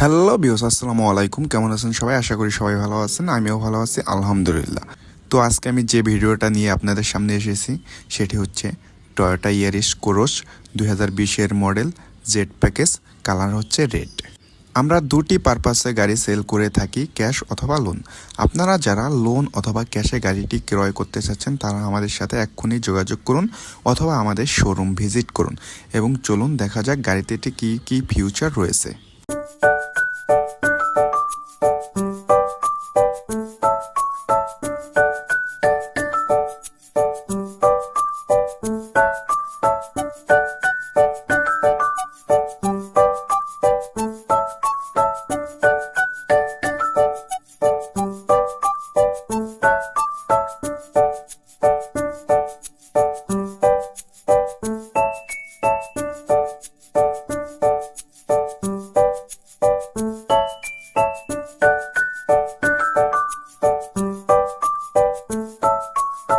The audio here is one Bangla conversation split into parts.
হ্যালো বিওস আসসালামু আলাইকুম। কেমন আছেন সবাই? আশা করি সবাই ভালো আছেন, আমিও ভালো আছি, আলহামদুলিল্লাহ। তো আজকে আমি যে ভিডিওটা নিয়ে আপনাদের সামনে এসেছি, সেটি হচ্ছে টয়োটা ইয়ারিস কোরস দুই হাজার বিশের মডেল জেড প্যাকেজ কালার হচ্ছে রেড আমরা দুটি পারপাসে গাড়ি সেল করে থাকি ক্যাশ অথবা লোন আপনারা যারা লোন অথবা ক্যাশে গাড়িটি ক্রয় করতে চাচ্ছেন, তারা আমাদের সাথে এক্ষুনি যোগাযোগ করুন অথবা আমাদের শোরুম ভিজিট করুন। এবং চলুন, দেখা যাক গাড়িতে কী কী ফিউচার রয়েছে। you তো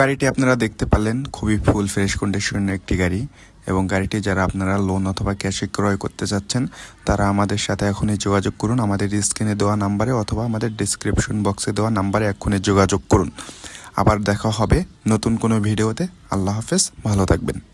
গাড়িটি আপনারা দেখতে পারলেন, খুবই ফুল ফ্রেশ কন্ডিশনের একটি গাড়ি এবং গাড়িটি যারা আপনারা লোন অথবা ক্যাশে ক্রয় করতে চাচ্ছেন তারা আমাদের সাথে এখনই যোগাযোগ করুন। আমাদের স্ক্রিনে দেওয়া নাম্বারে অথবা আমাদের ডিসক্রিপশন বক্সে দেওয়া নাম্বারে এখনই যোগাযোগ করুন। আবার দেখা হবে নতুন কোনো ভিডিওতে। আল্লাহ হাফেজ ভালো থাকবেন।